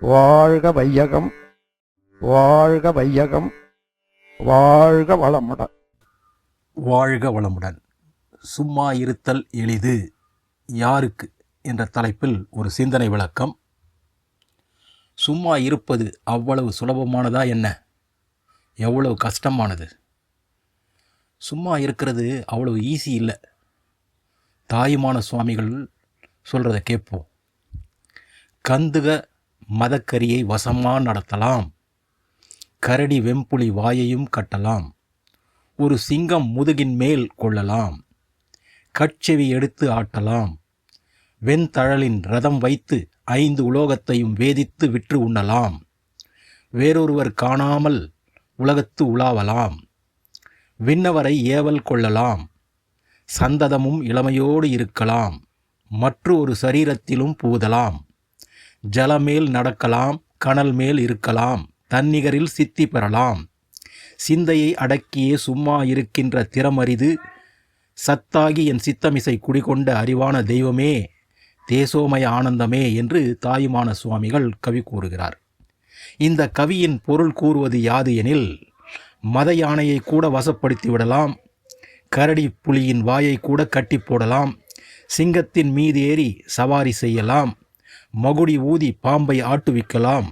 வாழ்க வையகம் வாழ்க வையகம் வாழ்க வளமுடன். வாழ்க வளமுடன். சும்மா இருத்தல் எளிது. யாருக்கு? என்ற தலைப்பில் ஒரு சிந்தனை விளக்கம். சும்மா இருப்பது அவ்வளவு சுலபமானதா என்ன? எவ்வளவு கஷ்டமானது? சும்மா இருக்கிறது அவ்வளவு ஈஸி இல்லை. தாயுமான சுவாமிகள் சொல்கிறத கேட்போம். கந்துக மதக்கரியை வசமாக நடத்தலாம். கரடி வெம்புலி வாயையும் கட்டலாம். ஒரு சிங்கம் முதுகின் மேல் கொள்ளலாம். கட்செவி எடுத்து ஆட்டலாம். வெண்தழலின் ரதம் வைத்து ஐந்து உலோகத்தையும் வேதித்து விற்று உண்ணலாம். வேறொருவர் காணாமல் உலகத்து உலாவலாம். விண்ணவரை ஏவல் கொள்ளலாம். சந்ததமும் இளமையோடு இருக்கலாம். மற்றொரு சரீரத்திலும் பூதலாம். ஜலமேல் நடக்கலாம் கனல் மேல் இருக்கலாம் தன்னிகரில் சித்தி பெறலாம். சிந்தையை அடக்கியே சும்மா இருக்கின்ற திறமரிது சத்தாகி என் சித்தமிசை குடிகொண்ட அறிவான தெய்வமே தேசோமய ஆனந்தமே என்று தாயுமான சுவாமிகள் கவி கூறுகிறார். இந்த கவியின் பொருள் கூறுவது யாது எனில் மத யானையை கூட வசப்படுத்தி விடலாம் கரடி புலியின் வாயை கூட கட்டி போடலாம் சிங்கத்தின் மீது ஏறி சவாரி செய்யலாம் மகுடி ஊதி பாம்பை ஆட்டுவிக்கலாம்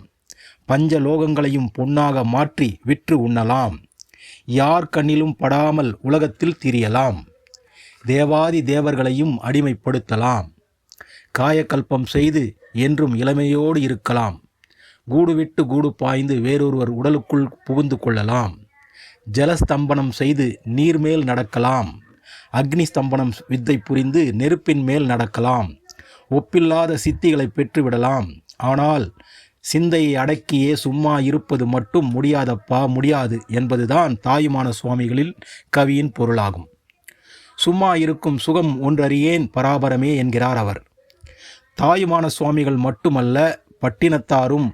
பஞ்ச லோகங்களையும் பொன்னாக மாற்றி விற்று உண்ணலாம். யார் கண்ணிலும் படாமல் உலகத்தில் திரியலாம். தேவாதி தேவர்களையும் அடிமைப்படுத்தலாம். காயக்கல்பம் செய்து என்றும் இளமையோடு இருக்கலாம். கூடு விட்டு கூடு பாய்ந்து வேறொருவர் உடலுக்குள் புகுந்து கொள்ளலாம். ஜலஸ்தம்பனம் செய்து நீர்மேல் நடக்கலாம். அக்னி ஸ்தம்பனம் வித்தை புரிந்து நெருப்பின் மேல் நடக்கலாம். ஒப்பில்லாத சித்திகளை பெற்றுவிடலாம். ஆனால் சிந்தையை அடக்கியே சும்மா இருப்பது மட்டும் முடியாதப்பா முடியாது என்பதுதான் தாயுமான சுவாமிகளில் கவியின் பொருளாகும். சும்மா இருக்கும் சுகம் ஒன்றறியேன் பராபரமே என்கிறார் அவர். தாயுமான சுவாமிகள் மட்டுமல்ல பட்டினத்தாரும்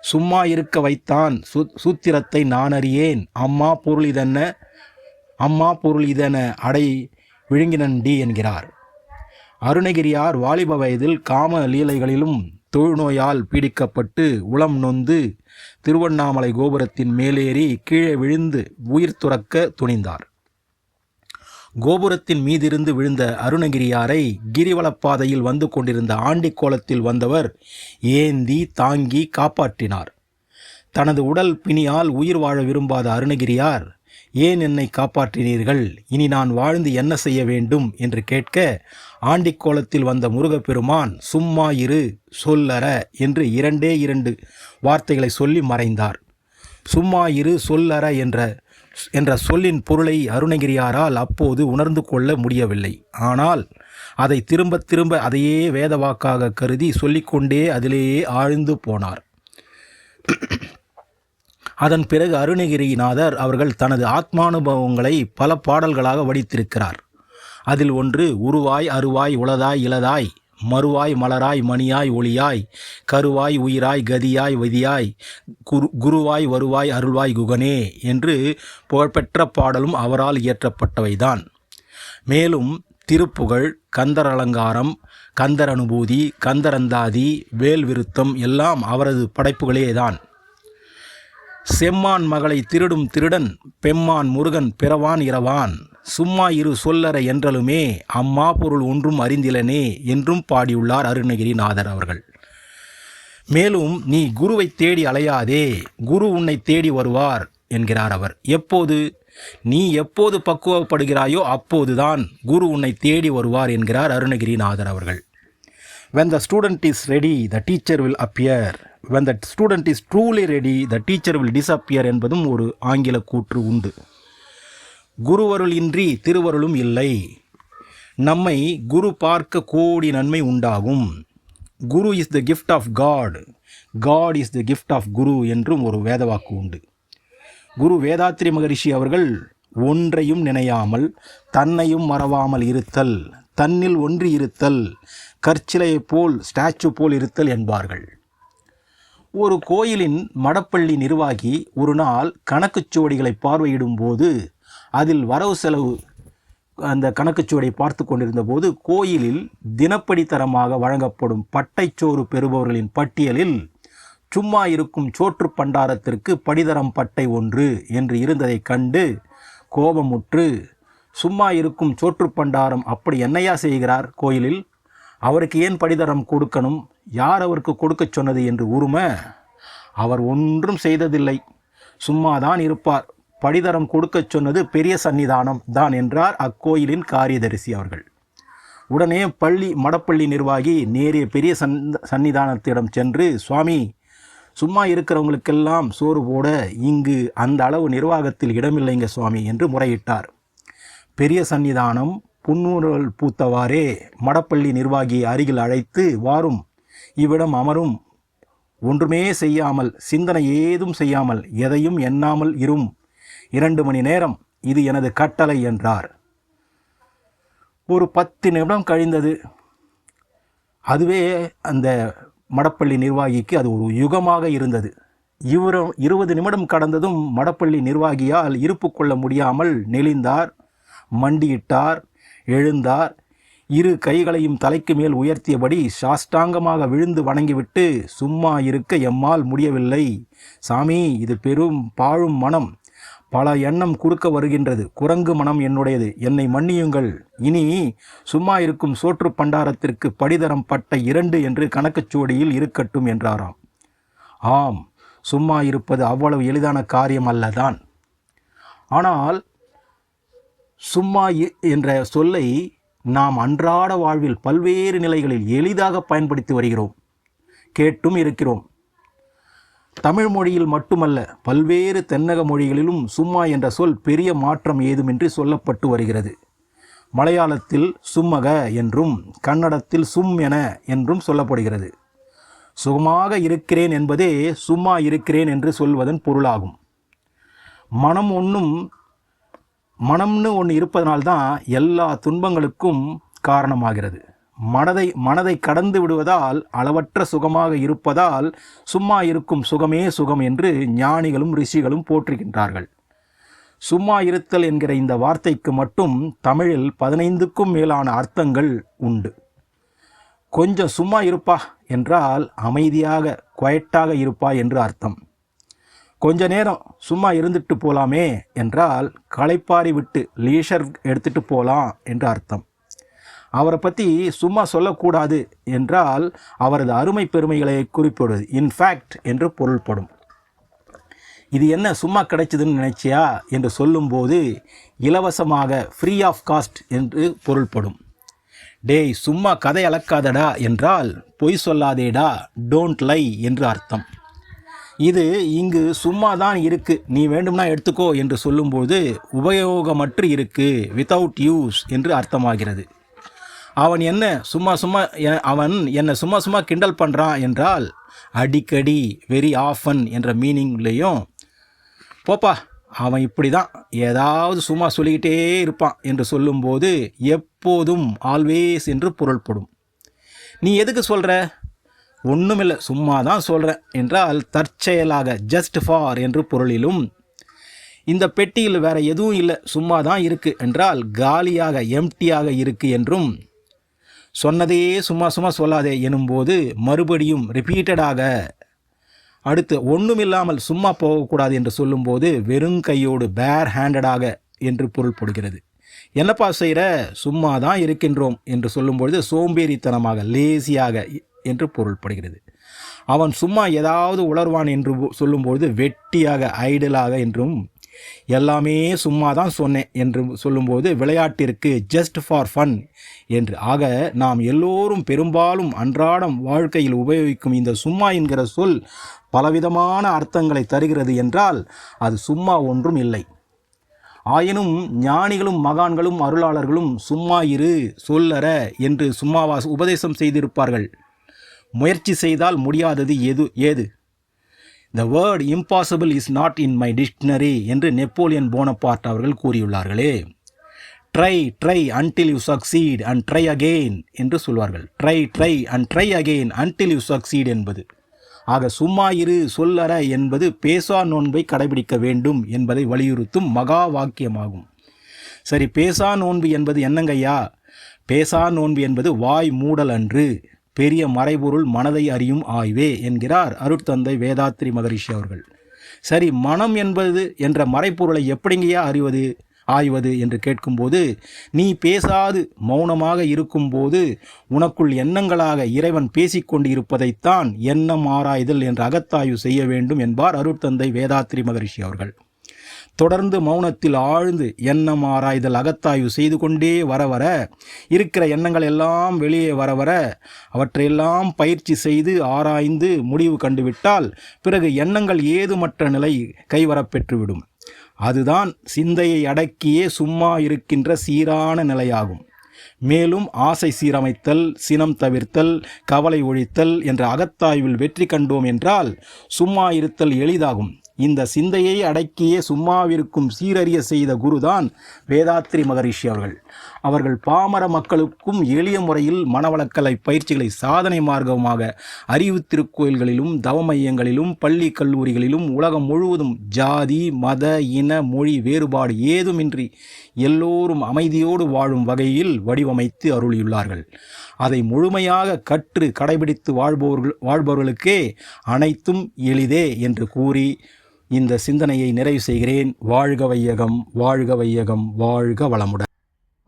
சும்மா இருக்க வைத்தான் சு சூத்திரத்தை நான் அறியேன் அம்மா பொருள் இதென்ன? அம்மா பொருள் இதென அடை விழுங்கினன் டி என்கிறார். அருணகிரியார் வாலிப வயதில் காம லீலைகளிலும் தொழுநோயால் பீடிக்கப்பட்டு உளம் நொந்து திருவண்ணாமலை கோபுரத்தின் மேலேறி கீழே விழுந்து உயிர் துறக்க துணிந்தார். கோபுரத்தின் மீதிருந்து விழுந்த அருணகிரியாரை கிரிவலப்பாதையில் வந்து கொண்டிருந்த ஆண்டிக்கோலத்தில் வந்தவர் ஏந்தி தாங்கி காப்பாற்றினார். தனது உடல் பிணியால் உயிர் வாழ விரும்பாத அருணகிரியார் ஏன் என்னை காப்பாற்றினீர்கள்? இனி நான் வாழ்ந்து என்ன செய்ய வேண்டும்? என்று கேட்க ஆண்டிக்கோலத்தில் வந்த முருகப்பெருமான் சும்மா இரு சொல்லற என்று இரண்டே இரண்டு வார்த்தைகளை சொல்லி மறைந்தார். சும்மா இரு சொல்லற என்ற என்ற சொல்லின் பொருளை அருணகிரியாரால் அப்போது உணர்ந்து கொள்ள முடியவில்லை. ஆனால் அதை திரும்ப திரும்ப அதையே வேதவாக்காக கருதி சொல்லிக்கொண்டே அதிலேயே ஆழ்ந்து போனார். அதன் பிறகு அருணகிரிநாதர் அவர்கள் தனது ஆத்மானுபவங்களை பல பாடல்களாக வடித்திருக்கிறார். அதில் ஒன்று உருவாய் அருவாய் உளதாய் இளதாய் மறுவாய் மலராய் மணியாய் ஒளியாய் கருவாய் உயிராய் கதியாய் வதியாய் குரு குருவாய் வருவாய் அருள்வாய் குகனே என்று புகழ்பெற்ற பாடலும் அவரால் இயற்றப்பட்டவைதான். மேலும் திருப்புகழ் கந்தர் அலங்காரம் கந்தர் அனுபூதி கந்தரந்தாதி வேல் விருத்தம் எல்லாம் அவரது படைப்புகளேதான் செம்மான் மகளை திருடும் திருடன் பெம்மான் முருகன் பிறவான் இரவான். சும்மா இரு சொல்லற என்றலுமே அம்மா பொருள் ஒன்றும் அறிந்திலனே என்றும் பாடியுள்ளார் அருணகிரிநாதர் அவர்கள். மேலும் நீ குருவை தேடி அலையாதே குரு உன்னை தேடி வருவார் என்கிறார் அவர். எப்போது? நீ எப்போது பக்குவப்படுகிறாயோ அப்போதுதான் குரு உன்னை தேடி வருவார் என்கிறார் அருணகிரிநாதர் அவர்கள். When the student is ready the teacher will appear when the student is truly ready the teacher will disappear என்பதும் ஒரு ஆங்கில கூற்று உண்டு. குருவருள் இன்றி திருவருளும் இல்லை. நம்மை குரு பார்க்க கோடி நன்மை உண்டாகும். Guru is the gift of God God is the gift of guru என்றும் ஒரு வேதவாக்கு உண்டு. குரு வேதாத்திரி மகரிஷி அவர்கள் ஒன்றையும் நினையாமல் தன்னையும் மறவாமல் இருத்தல் தன்னில் ஒன்றி இருத்தல் கற்சிலையைப் போல் ஸ்டாச்சு போல் இருத்தல் என்பார்கள். ஒரு கோயிலின் மடப்பள்ளி நிர்வாகி ஒரு நாள் கணக்குச்சுவடிகளை பார்வையிடும் போது அதில் வரவு செலவு அந்த கணக்குச்சுவடை பார்த்து கொண்டிருந்த போது கோயிலில் தினப்படி தரமாக வழங்கப்படும் பட்டைச்சோறு பெறுபவர்களின் பட்டியலில் சும்மா இருக்கும் சோற்று பண்டாரத்திற்கு படிதரம் பட்டை ஒன்று என்று இருந்ததைக் கண்டு கோபமுற்று சும்மா இருக்கும் சோற்று பண்டாரம் அப்படி என்னையா செய்கிறார் கோயிலில்? அவருக்கு ஏன் படிதரம் கொடுக்கணும்? யார் அவருக்கு கொடுக்கச் சொன்னது என்று உரும அவர் ஒன்றும் செய்ததில்லை. சும்மாதான் இருப்பார். படிதரம் கொடுக்கச் சொன்னது பெரிய சன்னிதானம் தான் என்றார் அக்கோயிலின் காரியதரிசி அவர்கள். உடனே பள்ளி மடப்பள்ளி நிர்வாகி நேரிய பெரிய சன் சன்னிதானத்திடம் சென்று சுவாமி சும்மா இருக்கிறவங்களுக்கெல்லாம் சோறு போட இங்கு அந்த அளவு நிர்வாகத்தில் இடமில்லைங்க சுவாமி என்று முறையிட்டார். பெரிய சன்னிதானம் புன்னூரல் பூத்தவாறே மடப்பள்ளி நிர்வாகியை அருகில் அழைத்து வாரும். இவ்விடம் அமரும். ஒன்றுமே செய்யாமல் சிந்தனை ஏதும் செய்யாமல் எதையும் எண்ணாமல் இரும். இரண்டு மணி நேரம் இது எனது கட்டளை என்றார். ஒரு பத்து நிமிடம் கழிந்தது. அதுவே அந்த மடப்பள்ளி நிர்வாகிக்கு அது ஒரு யுகமாக இருந்தது. இவர இருபது நிமிடம் கடந்ததும் மடப்பள்ளி நிர்வாகியால் இருப்பு கொள்ள முடியாமல் நெளிந்தார் மண்டியிட்டார் எழுந்தார். இரு கைகளையும் தலைக்கு மேல் உயர்த்தியபடி சாஷ்டாங்கமாக விழுந்து வணங்கிவிட்டு சும்மா இருக்க எம்மால் முடியவில்லை. சாமி இது பெரும் பாழும் மனம். பல எண்ணம் குறுக்க வருகின்றது. குரங்கு மனம் என்னுடையது. என்னை மன்னியுங்கள். இனி சும்மா இருக்கும் சோற்று பண்டாரத்திற்கு படிதரம் பட்ட இரண்டு என்று கணக்குச்சுவடியில் இருக்கட்டும் என்றாராம். ஆம் சும்மா இருப்பது அவ்வளவு எளிதான காரியம் அல்லதான் ஆனால் சும்மா இ- என்ற சொல்லை நாம் அன்றாட வாழ்வில் பல்வேறு நிலைகளில் எளிதாக பயன்படுத்தி வருகிறோம் கேட்டும் இருக்கிறோம். தமிழ் மொழியில் மட்டுமல்ல பல்வேறு தென்னக மொழிகளிலும் சும்மா என்ற சொல் பெரிய மாற்றம் ஏதுமின்றி சொல்லப்பட்டு வருகிறது. மலையாளத்தில் சும்மக என்றும் கன்னடத்தில் சும் என என்றும் சொல்லப்படுகிறது. சுகமாக இருக்கிறேன் என்பதே சும்மா இருக்கிறேன் என்று சொல்வதன் பொருளாகும். மனம் ஒன்றும் மனம்னு ஒன்று இருப்பதனால்தான் எல்லா துன்பங்களுக்கும் காரணமாகிறது. மனதை மனதை கடந்து விடுவதால் அளவற்ற சுகமாக இருப்பதால் சும்மா இருக்கும் சுகமே சுகம் என்று ஞானிகளும் ரிஷிகளும் போற்றுகின்றார்கள். சும்மா இருத்தல் என்கிற இந்த வார்த்தைக்கு மட்டும் தமிழில் பதினைந்துக்கும் மேலான அர்த்தங்கள் உண்டு. கொஞ்சம் சும்மா இருப்பா என்றால் அமைதியாக குவயட்டாக இருப்பா என்று அர்த்தம். கொஞ்ச நேரம் சும்மா இருந்துட்டு போகலாமே என்றால் களைப்பாரி விட்டு லீஷர் எடுத்துட்டு போகலாம் என்று அர்த்தம். அவரை பற்றி சும்மா சொல்லக்கூடாது என்றால் அவரது அருமை பெருமைகளை குறிப்பிடுவது இன்ஃபேக்ட் என்று பொருள்படும். இது என்ன சும்மா கிடைச்சதுன்னு நினைச்சியா என்று சொல்லும்போது இலவசமாக ஃப்ரீ ஆஃப் காஸ்ட் என்று பொருள்படும். டேய் சும்மா கதை அளக்காதடா என்றால் பொய் சொல்லாதேடா டோன்ட் லை என்று அர்த்தம். இது இங்கு சும்மா தான் இருக்கு. நீ வேண்டும்னா எடுத்துக்கோ என்று சொல்லும்போது உபயோகமற்று இருக்கு. வித்தவுட் யூஸ் என்று அர்த்தமாகிறது. அவன் என்ன சும்மா சும்மா அவன் என்னை சும்மா சும்மா கிண்டல் பண்ணுறான் என்றால் அடிக்கடி வெரி ஆஃபன் என்ற மீனிங்லேயும் போப்பா அவன் இப்படி தான் ஏதாவது சும்மா சொல்லிக்கிட்டே இருப்பான் என்று சொல்லும்போது எப்போதும் ஆல்வேஸ் என்று பொருள்படும். நீ எதுக்கு சொல்கிற ஒன்றுமில்லை சும்மா தான் சொல்கிறேன் என்றால் தற்செயலாக ஜஸ்ட் ஃபார் என்று பொருளிலும் இந்த பெட்டியில் வேறு எதுவும் இல்லை சும்மா தான் இருக்குது என்றால் காலியாக எம்டியாக இருக்குது என்றும் சொன்னதையே சும்மா சும்மா சொல்லாதே எனும்போது மறுபடியும் ரிப்பீட்டடாக அடுத்து ஒன்றுமில்லாமல் சும்மா போகக்கூடாது என்று சொல்லும்போது வெறும் கையோடு பேர் ஹேண்டடாக என்று பொருள்படுகிறது என்னப்பா செய்கிற சும்மா தான் இருக்கின்றோம் என்று சொல்லும்பொழுது சோம்பேறித்தனமாக லேசியாக என்று பொருள்படுகிறது. அவன் சும்மா ஏதாவது உளர்வான் என்று சொல்லும்பொழுது வெட்டியாக ஐடலாக என்றும் எல்லாமே சும்மா தான் சொன்னேன் என்று சொல்லும்போது விளையாட்டிற்கு ஜஸ்ட் ஃபார் ஃபன் என்று. ஆக நாம் எல்லோரும் பெரும்பாலும் அன்றாடம் வாழ்க்கையில் உபயோகிக்கும் இந்த சும்மா என்கிற சொல் பலவிதமான அர்த்தங்களை தருகிறது என்றால் அது சும்மா ஒன்றும் இல்லை. ஆயினும் ஞானிகளும் மகான்களும் அருளாளர்களும் சும்மா இரு சொல்லற என்று சும்மாவா உபதேசம் செய்திருப்பார்கள். முயற்சி செய்தால் முடியாதது எது ஏது? The word impossible is not in my dictionary என்று நெப்போலியன் போனபார்ட் அவர்கள் கூறியுள்ளார்களே. Try try until you succeed and try again என்று சொல்வார்கள். Try try and try again until you succeed என்பது. ஆக சும்மா இரு சொல்லற என்பது பேசா நோன்பை கடைபிடிக்க வேண்டும் என்பதை வலியுறுத்தும் மகா வாக்கியமாகும். சரி பேசா நோன்பு என்பது என்னங்கய்யா? பேசா நோன்பு என்பது வாய் மூடல் அன்று. பெரிய மறைபொருள் மனதை அறியும் ஆய்வே என்கிறார் அருட்தந்தை வேதாத்ரி மகரிஷி அவர்கள். சரி மனம் என்பது என்ற மறைப்பொருளை எப்படிங்கயா அறிவது ஆய்வது என்று கேட்கும்போது நீ பேசாது மௌனமாக இருக்கும்போது உனக்குள் எண்ணங்களாக இறைவன் பேசிக்கொண்டு இருப்பதைத்தான் எண்ணம் ஆராய்தல் என்ற அகத்தாய்வு செய்ய வேண்டும் என்பார் அருட்தந்தை வேதாத்ரி மகரிஷி அவர்கள். தொடர்ந்து மௌனத்தில் ஆழ்ந்து எண்ணம் ஆராய்தல் அகத்தாய்வு செய்து கொண்டே வர வர இருக்கிற எண்ணங்கள் எல்லாம் வெளியே வர வர அவற்றையெல்லாம் பயிற்சி செய்து ஆராய்ந்து முடிவு கண்டுவிட்டால் பிறகு எண்ணங்கள் ஏதுமற்ற நிலை கைவரப்பெற்றுவிடும் அதுதான் சிந்தையை அடக்கியே சும்மா இருக்கின்ற சீரான நிலையாகும். மேலும் ஆசை சீரமைத்தல் சினம் தவிர்த்தல் கவலை ஒழித்தல் என்ற அகத்தாய்வில் வெற்றி கண்டோம் என்றால் சும்மா இருத்தல் எளிதாகும். இந்த சிந்தையை அடக்கியே சும்மாவிருக்கும் சீரறிய செய்த குருதான் வேதாத்ரி மகரிஷி அவர்கள். அவர்கள் பாமர மக்களுக்கும் எளிய முறையில் மனவளக்கலை பயிற்சிகளை சாதனை மார்க்கமாக அறிவு திருக்கோயில்களிலும் தவ மையங்களிலும் பள்ளி கல்லூரிகளிலும் உலகம் முழுவதும் ஜாதி மத இன மொழி வேறுபாடு ஏதுமின்றி எல்லோரும் அமைதியோடு வாழும் வகையில் வடிவமைத்து அருளியுள்ளார்கள். அதை முழுமையாக கற்று கடைபிடித்து வாழ்பவர்கள் வாழ்பவர்களுக்கே அனைத்தும் எளிதே என்று கூறி இந்த சிந்தனையை நிறைவு செய்கிறேன். வாழ்க வையகம் வாழ்க வையகம் வாழ்க வளமுடன்.